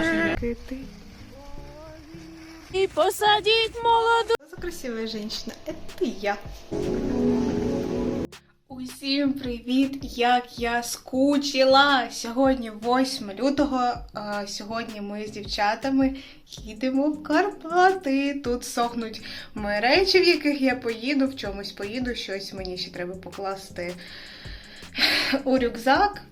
вчорашнього. И посадить молоду. Что за красивая женщина? Это я. Усім привіт! Як я скучила! Сьогодні 8 лютого. А сьогодні ми з дівчатами їдемо в Карпати. Тут сохнуть мої речі, в яких я поїду, в чомусь поїду, щось мені ще треба покласти у рюкзак.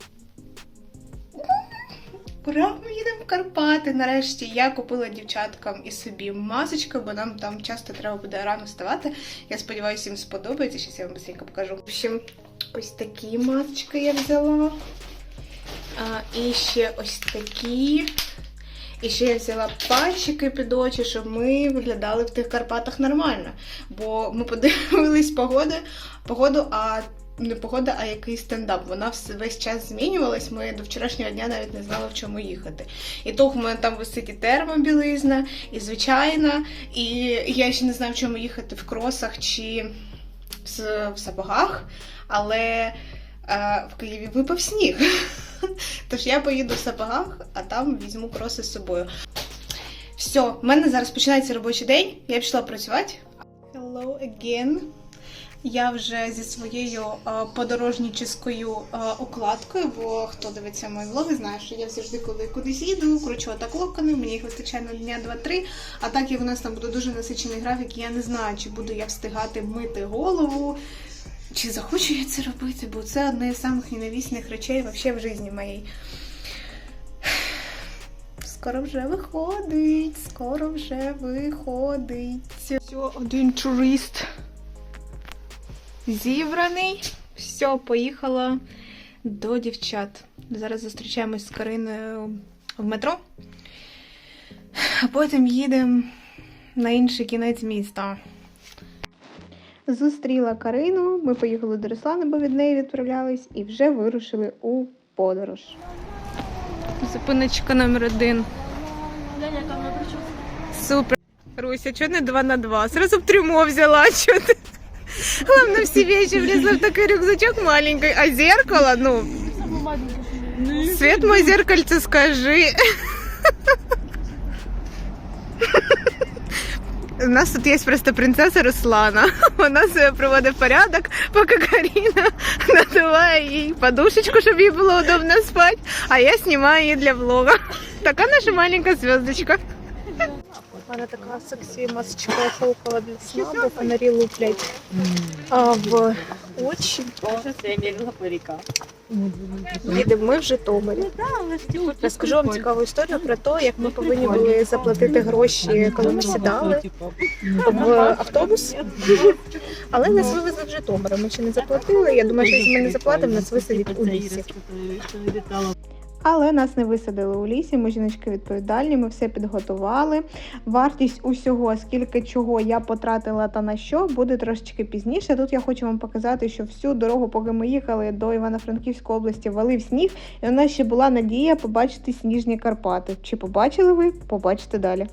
Ура, ми їдемо в Карпати. Нарешті я купила дівчаткам і собі масочку, бо нам там часто треба буде рано вставати. Я сподіваюся, їм сподобається. Щас я вам быстренько покажу. В общем, ось такі масочки я взяла. А, і ще ось такі. І ще я взяла пальчики під очі, щоб ми виглядали в тих Карпатах нормально. Бо ми подивились погоди, погоду, а не погода, а який стендап. Вона весь час змінювалась. Ми до вчорашнього дня навіть не знали, в чому їхати. І то в мене там висить і термобілизна, і звичайна, і я ще не знаю, в чому їхати в кросах чи в, сапогах, але е, в Києві випав сніг. Тож я поїду в сапогах, а там візьму кроси з собою. Все, в мене зараз починається робочий день. Я пішла працювати. Hello again. Я вже зі своєю е, подорожніческою е, укладкою, бо хто дивиться мої влоги, знає, що я завжди, коли кудись їду, кручу отак локони, мені їх вистачає на дня 2-3. А так як у нас там буде дуже насичений графік, я не знаю, чи буду я встигати мити голову, чи захочу я це робити, бо це одне з самих ненавісних речей вообще в житті моїй. Скоро вже виходить, скоро вже виходить. Все, один турист зібраний. Все, поїхала до дівчат. Зараз зустрічаємось з Кариною в метро, а потім їдемо на інший кінець міста. Зустріла Карину, ми поїхали до Руслани, бо від неї відправлялись, і вже вирушили у подорож. Зупиночка номер один. Супер. Руся, чого не 2 на 2? Сразу б трюмо взяла, чого ти? Главное, все вещи влезла в такой рюкзачок маленький, а зеркало, ну, свет мой зеркальце скажи. У нас тут є просто принцеса Руслана. Вона себе приводить в порядок, поки Каріна надуває їй подушечку, щоб їй було удобно спати, а я знімаю її для влога. Така наша маленька звездочка. У мене така сексі масочка шовкова для сна, бо фонарі луплять а, в очі. Їдемо ми в Житомирі. Розкажу вам цікаву історію про те, як ми повинні були заплатити гроші, коли ми сідали в автобус. Але нас вивезли в Житомир. Ми ще не заплатили. Я думаю, що якщо ми не заплатимо, нас висадять у лісі. Але нас не висадили у лісі. Ми жіночки відповідальні, ми все підготували. Вартість усього, скільки чого я потратила та на що, буде трошечки пізніше. Тут я хочу вам показати, що всю дорогу, поки ми їхали до Івано-Франківської області, валив сніг, і у нас ще була надія побачити сніжні Карпати. Чи побачили ви? Побачите далі.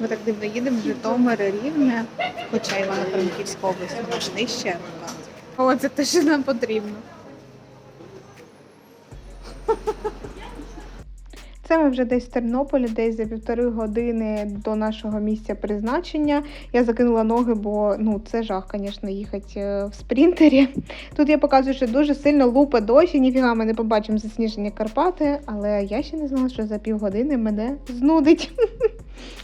Ми так дивно їдемо в Житомир Рівне, хоча Івано-Франківська область вона нижче. О, це те, що нам потрібно. Це ми вже десь в Тернополі, десь за півтори години до нашого місця призначення. Я закинула ноги, бо ну це жах, звісно, їхати е, в спринтері. Тут я показую, що дуже сильно лупа дощ, і ніфіга ми не побачимо засніжені Карпати, але я ще не знала, що за півгодини мене знудить.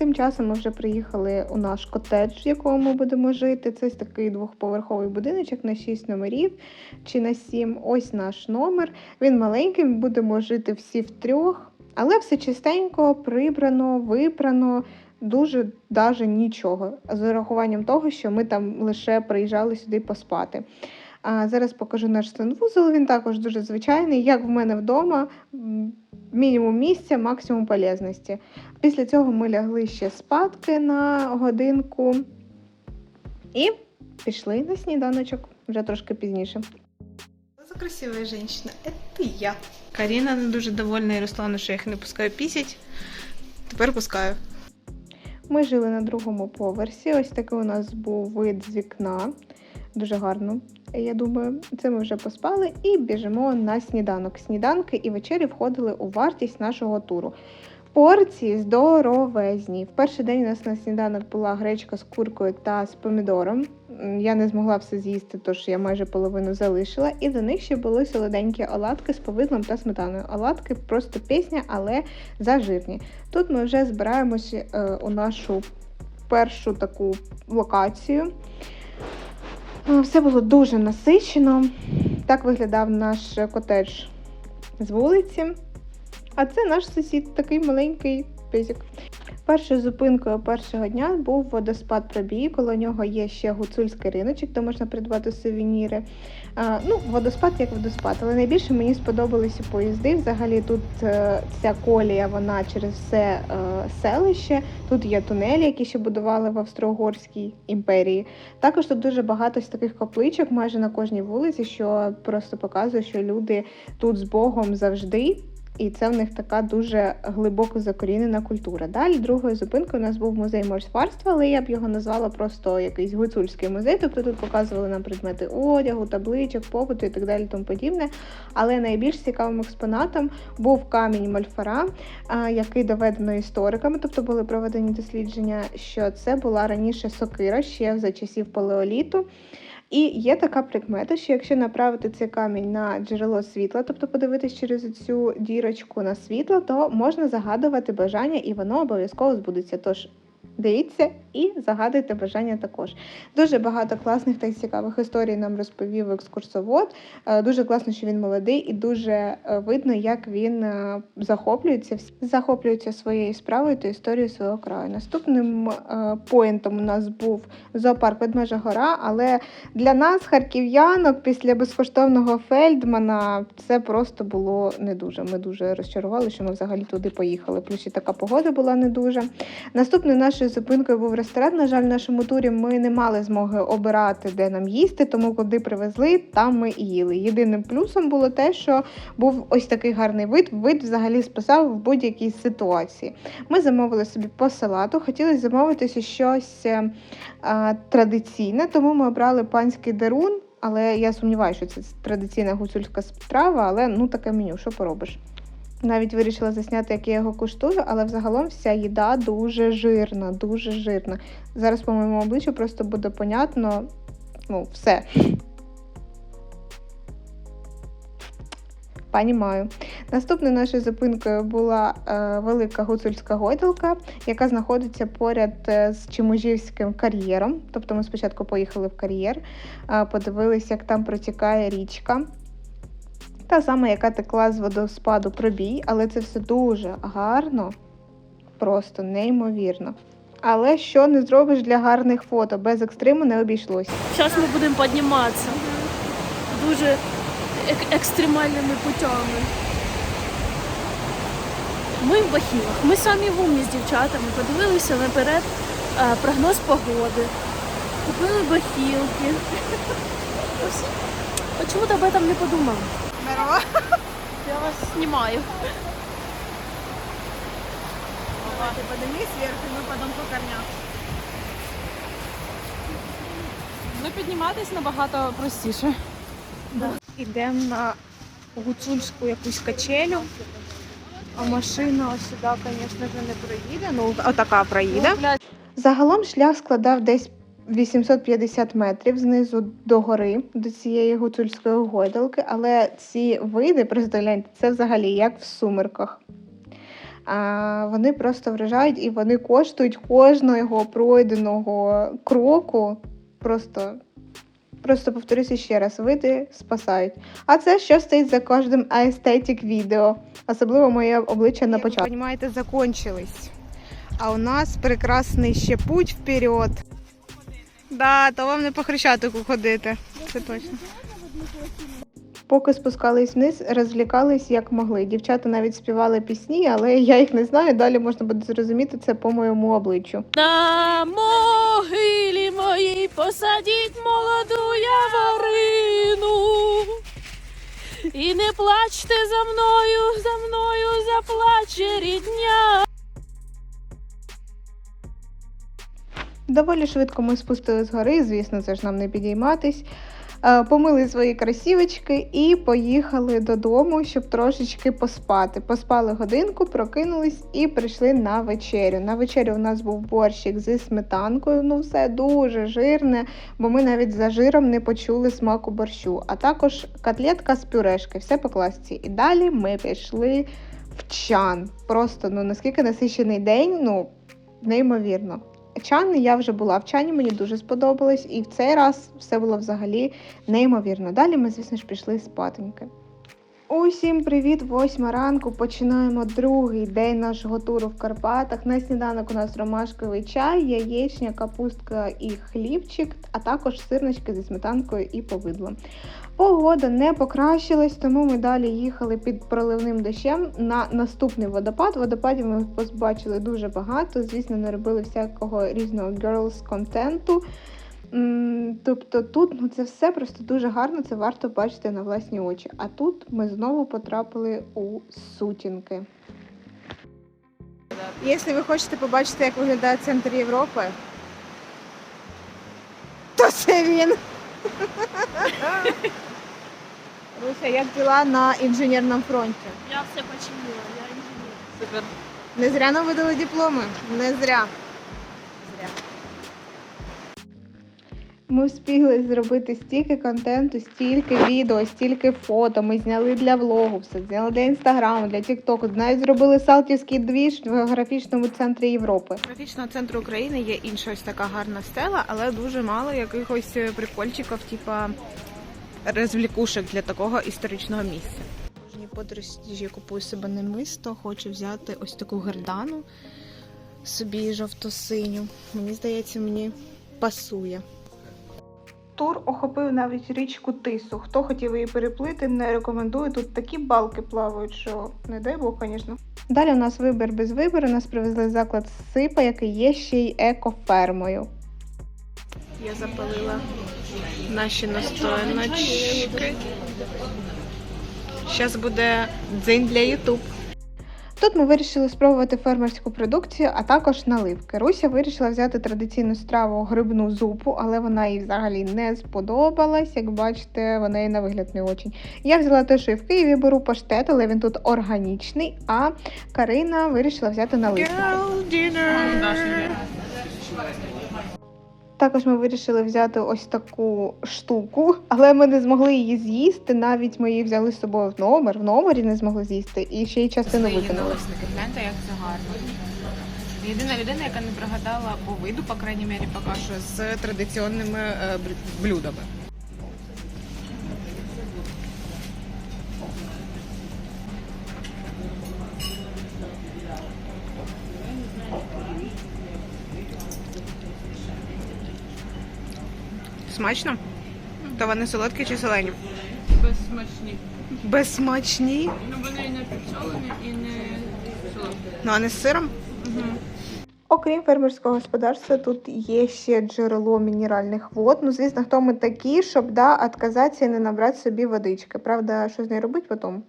Тим часом ми вже приїхали у наш котедж, в якому ми будемо жити. Це ось такий двохповерховий будиночок на 6 номерів чи на 7. Ось наш номер. Він маленький, ми будемо жити всі втрьох, але все чистенько, прибрано, випрано. Дуже даже нічого, з урахуванням того, що ми там лише приїжджали сюди поспати. А зараз покажу наш санвузол. Він також дуже звичайний, як в мене вдома. Мінімум місця, максимум полезності. Після цього ми лягли ще спадки на годинку і пішли на сніданочок вже трошки пізніше. Це красива жінка, це я. Каріна не дуже довольна і Руслана, що я їх не пускаю пісять. Тепер пускаю. Ми жили на другому поверсі. Ось такий у нас був вид з вікна. Дуже гарно. Я думаю, це ми вже поспали і біжимо на сніданок. Сніданки і вечері входили у вартість нашого туру. Порції здоровезні. В перший день у нас на сніданок була гречка з куркою та з помідором. Я не змогла все з'їсти, тож я майже половину залишила. І до них ще були солоденькі оладки з повидлом та сметаною. Оладки просто пісня, але зажирні. Тут ми вже збираємося е, у нашу першу таку локацію. Все було дуже насичено. Так виглядав наш котедж з вулиці. А це наш сусід, такий маленький пизик. Першою зупинкою першого дня був водоспад Пробій. Коло нього є ще гуцульський риночок, де можна придбати сувеніри. Ну, водоспад як водоспад, але найбільше мені сподобалися поїзди. Взагалі тут е, ця колія, вона через все е, селище. Тут є тунелі, які ще будували в Австро-Угорській імперії. Також тут дуже багато таких капличок майже на кожній вулиці, що просто показує, що люди тут з Богом завжди. І це в них така дуже глибоко закорінена культура. Далі другою зупинкою у нас був музей морськварства, але я б його назвала просто якийсь гуцульський музей. Тобто тут показували нам предмети одягу, табличок, побуту і так далі, тому подібне. Але найбільш цікавим експонатом був камінь Мольфара, який доведено істориками, тобто були проведені дослідження, що це була раніше сокира ще за часів палеоліту. І є така прикмета, що якщо направити цей камінь на джерело світла, тобто подивитись через цю дірочку на світло, то можна загадувати бажання, і воно обов'язково збудеться. Тож дивіться і загадуйте бажання також. Дуже багато класних та цікавих історій нам розповів екскурсовод. Е, Дуже класно, що він молодий, і дуже е, видно, як він е, захоплюється захоплюється своєю справою та історією свого краю. Наступним поінтом у нас був зоопарк Ведмежа Гора, але для нас, харків'янок, після безкоштовного Фельдмана, це просто було не дуже. Ми дуже розчарували, що ми взагалі туди поїхали. Плюс і така погода була не дуже. Наступною нашою зупинкою був ресторан. На жаль, в нашому турі ми не мали змоги обирати, де нам їсти, тому куди привезли, там ми і їли. Єдиним плюсом було те, що був ось такий гарний вид. Вид взагалі спасав в будь-якій ситуації. Ми замовили собі по салату, хотіли замовитися щось е, а, традиційне, тому ми обрали панський дерун. Але я сумніваюся, що це традиційна гуцульська страва, але ну таке меню, що поробиш. Навіть вирішила засняти, як я його куштую, але взагалом вся їда дуже жирна, дуже жирна. Зараз по моєму обличчю просто буде понятно, ну, все. Понімаю. Наступною нашою зупинкою була е, велика гуцульська гойдалка, яка знаходиться поряд е, з Чимужівським кар'єром. Тобто ми спочатку поїхали в кар'єр, е, подивилися, як там протікає річка. Та сама, яка текла з водоспаду пробій, але це все дуже гарно, просто неймовірно. Але що не зробиш для гарних фото, без екстриму не обійшлося. Зараз ми будемо підніматися дуже ек- екстремальними путями. Ми в Бахілах. Ми самі в умні з дівчатами подивилися наперед е, прогноз погоди. Купили бахілки. Ось. А чому ти об этом не подумав? Я вас знімаю. Ты подними сверху, мы потом по корням. Ну, підніматись набагато простіше. Ідемо на гуцульську якусь качелю. А машина сюди, звісно не проїде. Ну, отака проїде. Загалом шлях складав десь 850 метрів знизу до гори, до цієї гуцульської гойдалки, але ці види, просто гляньте, це взагалі як в сумерках. А, вони просто вражають і вони коштують кожного пройденого кроку. Просто, просто повторюся ще раз, види спасають. А це що стоїть за кожним аестетик відео, особливо моє обличчя на початку. Ви розумієте, закончились. А у нас прекрасний ще путь вперед. Да, то вам не по хрещатику ходити. Це точно. Поки спускались вниз, розвлікались як могли. Дівчата навіть співали пісні, але я їх не знаю. Далі можна буде зрозуміти це по моєму обличчю. На могилі моїй посадіть молоду яворину. І не плачте за мною, за мною заплаче рідня. Доволі швидко ми спустили з гори, звісно, це ж нам не підійматись. Е, Помили свої красівочки і поїхали додому, щоб трошечки поспати. Поспали годинку, прокинулись і прийшли на вечерю. На вечерю у нас був борщик зі сметанкою. Ну, все дуже жирне, бо ми навіть за жиром не почули смаку борщу. А також котлетка з пюрешки, все по класці. І далі ми пішли в чан. Просто ну наскільки насичений день, ну неймовірно. Чан я вже була в чані, мені дуже сподобалось, і в цей раз все було взагалі неймовірно. Далі ми, звісно ж, пішли спатоньки. Усім привіт! Восьма ранку. Починаємо другий день нашого туру в Карпатах. На сніданок у нас ромашковий чай, яєчня, капустка і хлібчик, а також сирнички зі сметанкою і повидлом. Погода не покращилась, тому ми далі їхали під проливним дощем на наступний водопад. Водопадів ми побачили дуже багато. Звісно, не робили всякого різного girls контенту. Тобто тут ну, це все просто дуже гарно, це варто бачити на власні очі. А тут ми знову потрапили у сутінки. Якщо ви хочете побачити, як виглядає центр Європи, то це він. Руся, як діла на інженерному фронті? Я все починила, я інженер. Супер. Не зря нам видали дипломи. Не. Зря. Ми встигли зробити стільки контенту, стільки відео, стільки фото. Ми зняли для влогу, все зняли для інстаграму, для тіктоку. Навіть зробили салтівський двіж в географічному центрі Європи. Географічного центру України є інша ось така гарна стела, але дуже мало якихось е, прикольчиків, типа розвлікушок для такого історичного місця. Кожній подорожі я купую себе намисто, хочу взяти ось таку гердану собі жовто-синю. Мені здається, мені пасує. Тур охопив навіть річку Тису. Хто хотів її переплити, не рекомендую. Тут такі балки плавають, що не дай Бог, звісно. Далі у нас вибір без вибору. Нас привезли в заклад Сипа, який є ще й екофермою. Я запалила наші настояночки. Зараз буде дзень для Ютуб. Тут ми вирішили спробувати фермерську продукцію, а також наливки. Руся вирішила взяти традиційну страву грибну зупу, але вона їй взагалі не сподобалась. Як бачите, вона їй на вигляд не очень. Я взяла те, що і в Києві беру паштет, але він тут органічний. А Карина вирішила взяти наливки. Також ми вирішили взяти ось таку штуку, але ми не змогли її з'їсти. Навіть ми її взяли з собою в номер. В номері не змогли з'їсти і ще й частину викинули. Гляньте, як це гарно. Єдина людина, яка не пригадала по виду, по крайній мірі, поки що з традиційними е, блюдами. Смачно? То вони солодкі чи солені? Безсмачні. Безсмачні. Ну вони і не підсолені, і не солодкі. Ну а не з сиром? Окрім фермерського господарства, тут є ще джерело мінеральних вод. Ну, звісно, хто ми такі, щоб да, відказатися і не набрати собі водички. Правда, що з нею робити потім?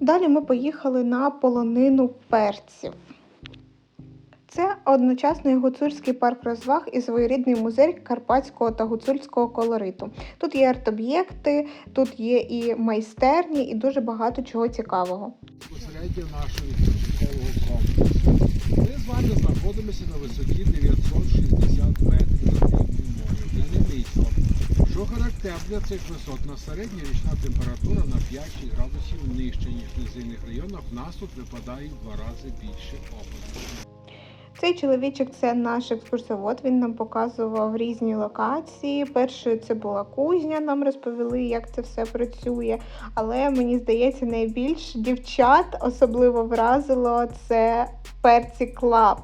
Далі ми поїхали на полонину перців. Це одночасно і гуцульський парк розваг і своєрідний музей карпатського та гуцульського колориту. Тут є арт-об'єкти, тут є і майстерні, і дуже багато чого цікавого. безпосередньо нашого відпочинкового комплексу. Ми з вами знаходимося на висоті 960 метрів над рівнем моря. Що характерно для цих висот, на середня річна температура на 5-6 градусів нижче, ніж в низинних районах. В нас тут випадає в два рази більше опадів. Цей чоловічок це наш екскурсовод. Він нам показував різні локації. Першою це була кузня. Нам розповіли, як це все працює. Але мені здається, найбільш дівчат особливо вразило це перці клаб.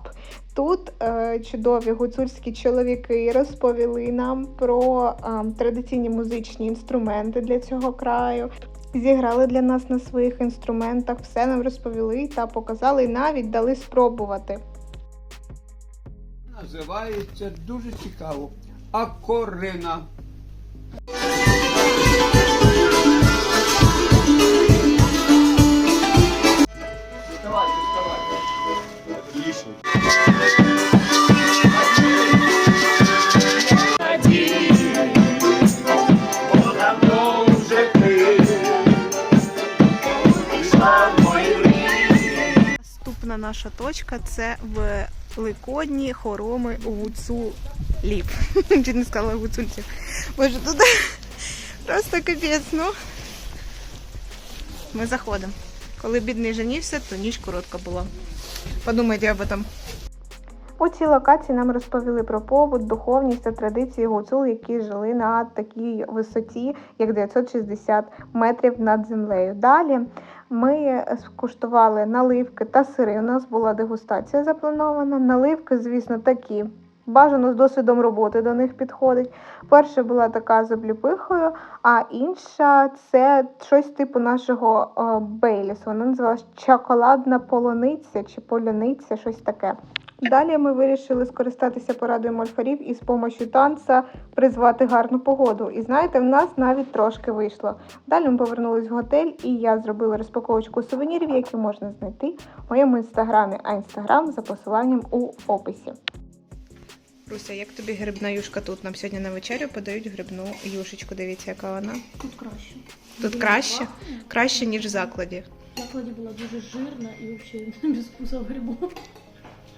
Тут е, чудові гуцульські чоловіки розповіли нам про е, традиційні музичні інструменти для цього краю. Зіграли для нас на своїх інструментах, все нам розповіли та показали, і навіть дали спробувати називається дуже цікаво. Акорина. Наша точка це в великодні хороми гуцулів. Чи не сказала гуцульців. Боже, тут просто капець, ну. Ми заходимо. Коли бідний женівся, то ніч коротка була. Подумайте об этом. У цій локації нам розповіли про побут, духовність та традиції гуцул, які жили на такій висоті, як 960 метрів над землею. Далі ми скуштували наливки та сири. У нас була дегустація запланована. Наливки, звісно, такі. Бажано з досвідом роботи до них підходить. Перша була така з обліпихою, а інша це щось типу нашого е, Бейліс. Вона називалась чоколадна полуниця чи поляниця, щось таке. Далі ми вирішили скористатися порадою мольфарів і з допомогою танця призвати гарну погоду. І знаєте, в нас навіть трошки вийшло. Далі ми повернулись в готель, і я зробила розпаковочку сувенірів, які можна знайти в моєму інстаграмі, а інстаграм за посиланням у описі. Руся, як тобі грибна юшка тут? Нам сьогодні на вечерю подають грибну юшечку. Дивіться, яка вона. Тут краще. Тут краще? Краще, ніж в закладі. В закладі була дуже жирна і взагалі без вкуса грибов.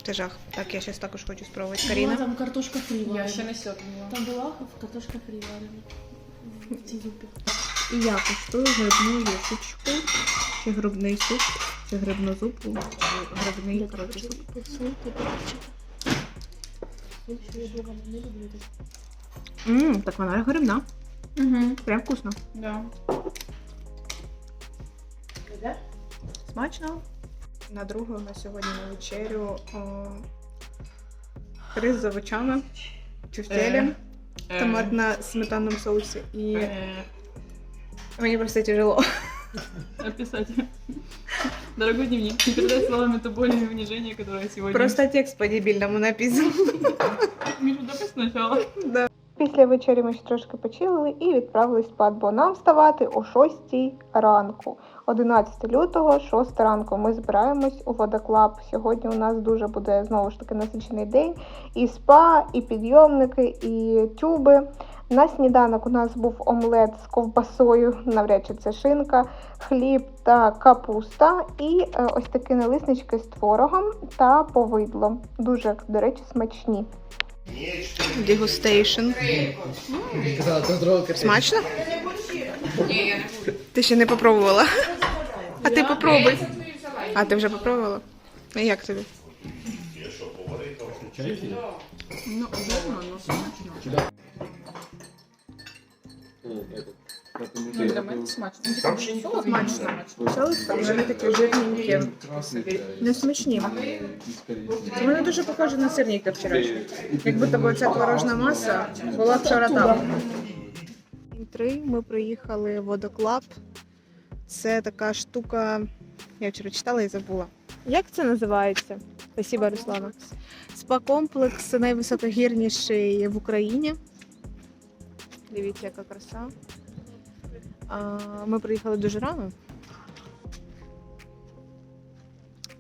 Це жах. Так, я зараз також хочу спробувати. Була Каріна. там картошка фрі. Я варена. ще не сьогодні. Там була картошка фрі варена. В цій зупі. І я куштую грибну юшечку. Чи грибний суп, чи грибну зупу, грибний коротше суп. Якщо я дома не люблю так. Ммм, так вона грибна. Угу. Прям вкусно. Да. Смачно. На другу на сьогодні на вечерю о, рис з овочами, тюфтелі, томат на сметанному соусі і мені просто тяжело. Описать. Дорогой дневник, не передай словами то боль и унижение, которое сегодня... Просто текст по-дебільному написан. Миша, давай сначала. Після вечері ми ще трошки почилили і відправились спати, бо нам вставати о 6 ранку. 11 лютого, 6 ранку. Ми збираємось у водоклаб. Сьогодні у нас дуже буде знову ж таки насичений день. І спа, і підйомники, і тюби. На сніданок у нас був омлет з ковбасою, навряд чи це шинка, хліб та капуста, і е, ось такі налиснички з творогом та повидлом. Дуже, до речі, смачні. Дегустейшн. Смачно? Ти ще не попробувала. А ти попробуй. А ти вже попробувала? А як тобі? Ну, для мене смачно. Смачно. Соус там вони такі жирненькі. Не смачні. Вони дуже похожі на сирники вчорашні. Як будто б ця творожна маса була вчора там. Три ми приїхали в водоклаб. Це така штука. Я вчора читала і забула. Як це називається? Спасибо, Руслана. Спа-комплекс найвисокогірніший в Україні. Дивіться, яка краса. А, Ми приїхали дуже рано.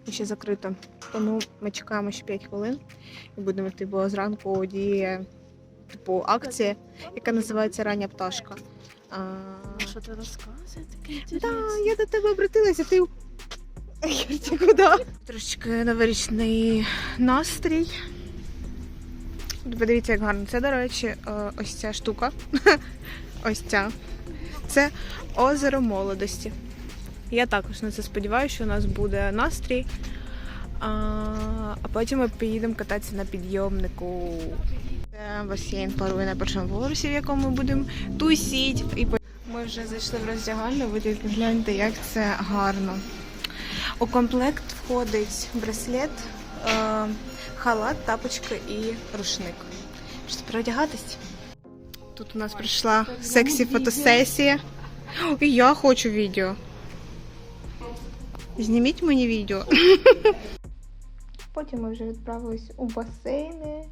І ще закрито. Тому ми чекаємо ще 5 хвилин і будемо йти, бо зранку діє типу акція, яка називається Рання пташка. А, Що ти розказує таке Да, я до тебе обратилася, ти. Куди? Трошечки новорічний настрій. Подивіться, як гарно. Це, до речі, е, ось ця штука. ось ця. Це озеро молодості. Я також на це сподіваюся, що у нас буде настрій. А, потім ми поїдемо кататися на підйомнику. Це басейн парує на першому поверсі, в якому ми будемо тусіть. І ми вже зайшли в роздягальню, ви гляньте, як це гарно. У комплект входить браслет, халат, тапочки і рушник. Що переодягатись? Тут у нас прийшла сексі фотосесія. І я хочу відео. Зніміть мені відео. Потім ми вже відправились у басейни.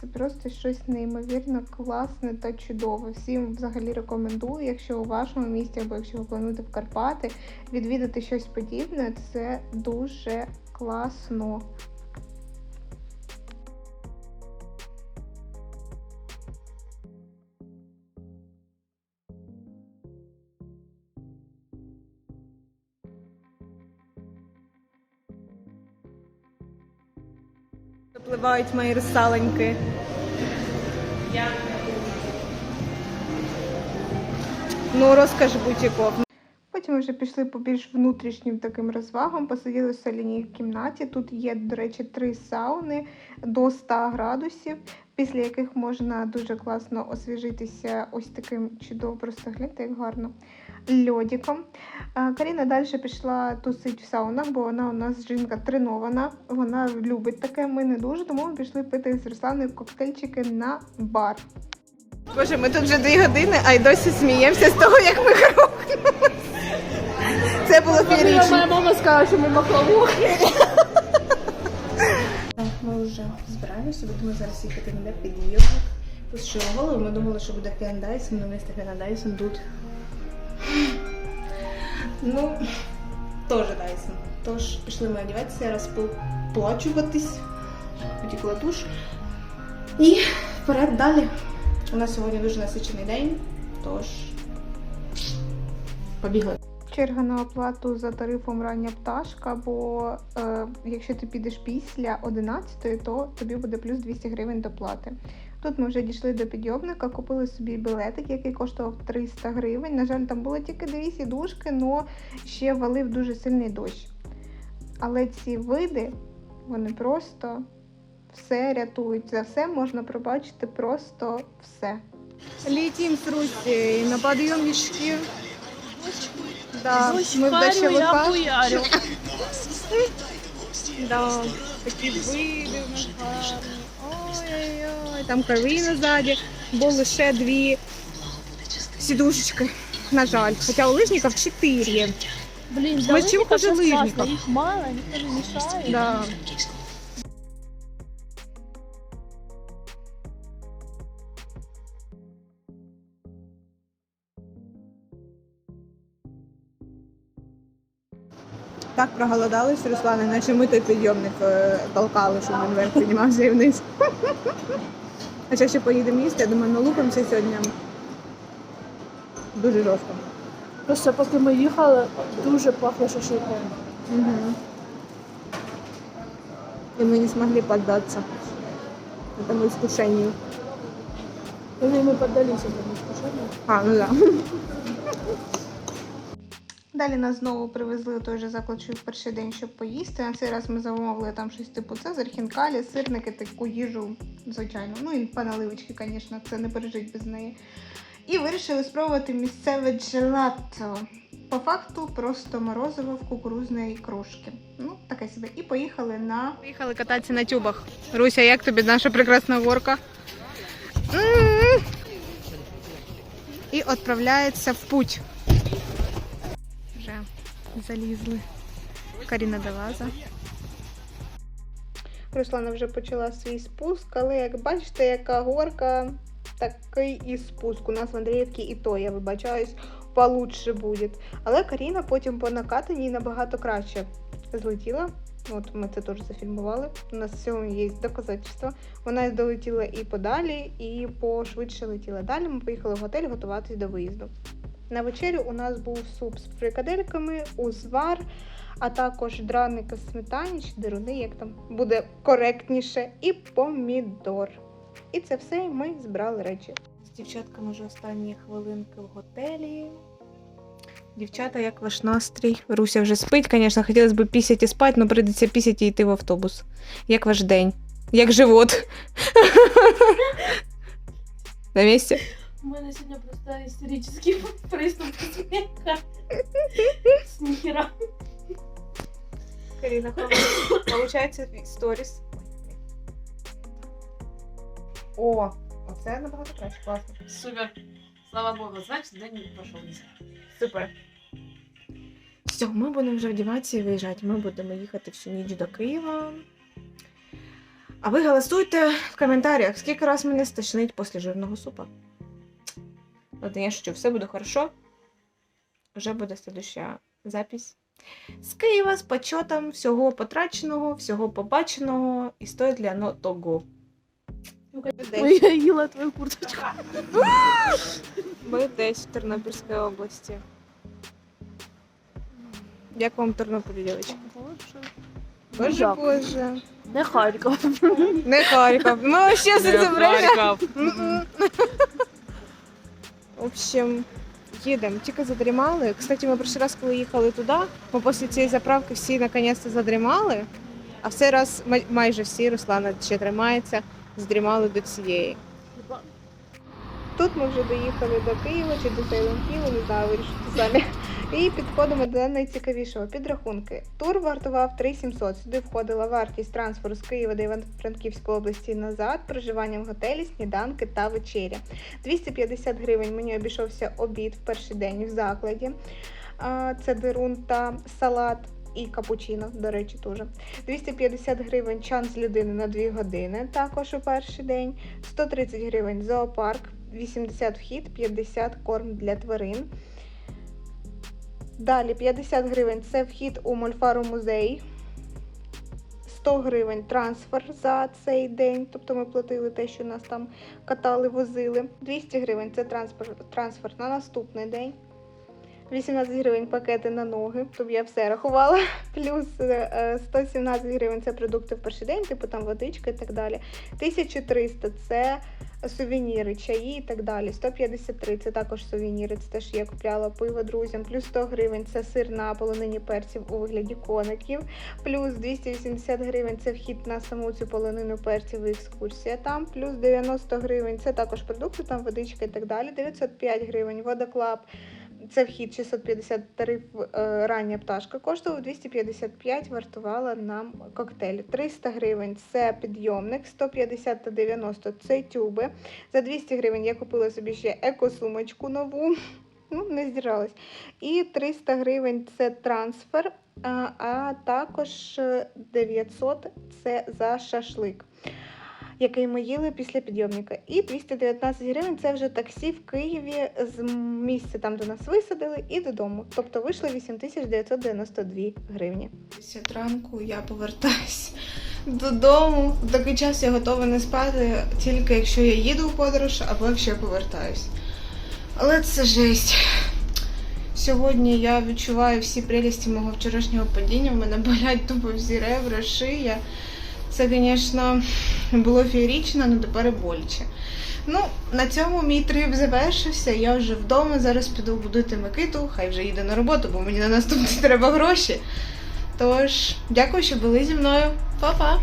Це просто щось неймовірно класне та чудове. Всім взагалі рекомендую, якщо у вашому місті або якщо ви плануєте в Карпати, відвідати щось подібне. Це дуже класно. Запливають мої розсаленьки. Ну, розкажи, будь-яко. Потім ми вже пішли по більш внутрішнім таким розвагам, посиділи в соляній кімнаті. Тут є, до речі, три сауни до 100 градусів, після яких можна дуже класно освіжитися ось таким чудово, просто гляньте, як гарно. Льодиком. Каріна далі пішла тусить в саунах, бо вона у нас жінка тренована. Вона любить таке, ми не дуже, тому ми пішли пити з Русланою коктейльчики на бар. Боже, ми тут вже дві години, а й досі сміємося з того, як ми грохнули. Це було феєрично. Моя мама сказала, що ми махлову. Ми вже збираємося, будемо зараз їхати на підйомник. Пустили голову, ми думали, що буде Дайсон, але вместо Піана Дайсон тут. Ну, теж Дайсон. Тож пішли ми одягатися, розплачуватись, потікла душ. І вперед далі. У нас сьогодні дуже насичений день, тож побігли. Черга на оплату за тарифом рання пташка, бо е, якщо ти підеш після 11, то тобі буде плюс 200 гривень доплати. Тут ми вже дійшли до підйомника, купили собі білетик, який коштував 300 гривень. На жаль, там було тільки дві сідушки, але ще валив дуже сильний дощ. Але ці види, вони просто все рятують. За все можна пробачити просто все. Літім з Русі на підйомнички. Да, ми в дощовиках. Да, такі види в нас гарні. Ой-ой-ой, там Карина ззаді. Було лише дві сідушечки. На жаль. Хоча у лижників чотири. Блін, Ми да чим хуже класно, лижників? їх мало, ніхто не мішає. Да. Так проголодались, Руслан, наче ми той підйомник е, толкали, щоб він вверх піднімався і вниз. Хоча ще поїдемо їсти, я думаю, налупимося сьогодні. Дуже жорстко. Просто поки ми їхали, дуже пахло шашликом. Угу. И мы не смогли поддаться этому искушению. Коли ми піддалися тому скушенню. А, ну да. Далі нас знову привезли той же заклад, що в перший день, щоб поїсти. На цей раз ми замовили там щось типу цезар, хінкалі, сирники, таку їжу, звичайно. Ну і паналивочки, звісно, це не пережить без неї. І вирішили спробувати місцеве джелато. По факту просто морозиво в кукурузної крошки. Ну, таке собі. І поїхали на. Поїхали кататися на тюбах. Руся, як тобі наша прекрасна горка? І відправляється в путь. Залізли. Каріна Делаза. Руслана вже почала свій спуск, але як бачите, яка горка, такий і спуск. У нас в Андріївці і то, я вибачаюсь, получше буде. Але Каріна потім по накатанні набагато краще злетіла. От ми це теж зафільмували. У нас в цьому є доказательства. Вона долетіла і подалі, і пошвидше летіла. Далі ми поїхали в готель готуватись до виїзду. На вечерю у нас був суп з фрикадельками, узвар, а також драники сметані чи деруни, як там буде коректніше, і помідор. І це все ми збирали речі. З дівчатками вже останні хвилинки в готелі. Дівчата, як ваш настрій? Руся вже спить, звісно, хотілося б пісяти і спати, але прийдеться пісяти і йти в автобус. Як ваш день? Як живот? На місці? У мене сьогодні просто істеричний приступ сміха. З ніхера. Карина, получається сторіс. О, оце набагато краще, класно. Супер. Слава богу, значит, день не прошел. Супер. Все, ми будемо вже вдіватися і виїжджати. Ми будемо їхати всю ніч до Києва. А ви голосуйте в коментарях, скільки раз мене стошнить після жирного супа. Ладно, я шучу, все буде хорошо. Вже буде слідуща запись. З Києва з почотом всього потраченого, всього побаченого і стоїть ли оно того. Ой, я їла твою курточку. Ми десь в Тернопільській області. Як вам Тернопіль, дівчатки? Боже. Боже, Не Харків. Не Харків. Ми вообще за це время. В общем, їдемо. Тільки задрімали. Кстати, ми перший раз, коли їхали туди, ми після цієї заправки всі наконець-то задрімали. А в цей раз май- майже всі, Руслана ще тримається, здрімали до цієї. Тут ми вже доїхали до Києва чи до Сайлентілу, не знаю, вирішити самі. І підходимо до найцікавішого підрахунки. Тур вартував 3700. Сюди входила вартість трансферу з Києва до Івано-Франківської області назад, проживання в готелі, сніданки та вечеря. 250 гривень мені обійшовся обід в перший день в закладі. Це дерун та салат. І капучино, до речі, теж. 250 гривень чан з людини на 2 години, також у перший день. 130 гривень зоопарк, 80 вхід, 50 корм для тварин. Далі 50 гривень це вхід у Мольфару музей. 100 гривень трансфер за цей день, тобто ми платили те, що нас там катали, возили. 200 гривень це трансфер, трансфер на наступний день. 18 гривень пакети на ноги, тобто я все рахувала. Плюс е, 117 гривень це продукти в перший день, типу там водичка і так далі. 1300 це сувеніри, чаї і так далі. 153 це також сувеніри, це теж я купляла пиво друзям. Плюс 100 гривень це сир на полонині перців у вигляді коників. Плюс 280 гривень це вхід на саму цю полонину перців і екскурсія там. Плюс 90 гривень це також продукти, там водичка і так далі. 905 гривень водоклаб. Це вхід 650 тариф е, рання пташка коштував 255, вартувала нам коктейль. 300 гривень це підйомник, 150 та 90 це тюби. За 200 гривень я купила собі ще екосумочку нову. Ну, не здержалась. І 300 гривень це трансфер, а, а також е, 900 це за шашлик, який ми їли після підйомника. І 219 гривень це вже таксі в Києві з місця там, де нас висадили, і додому. Тобто вийшло 8992 гривні. Після ранку я повертаюсь додому. В такий час я готова не спати, тільки якщо я їду в подорож або якщо я повертаюсь. Але це жесть. Сьогодні я відчуваю всі прелісті мого вчорашнього падіння. В мене болять тупо всі ребра, шия. Це, звісно, було феєрічно, але тепер боляче. Ну, на цьому мій трип завершився. Я вже вдома. Зараз піду будити Микиту, хай вже їде на роботу, бо мені на наступний треба гроші. Тож, дякую, що були зі мною. Па-па!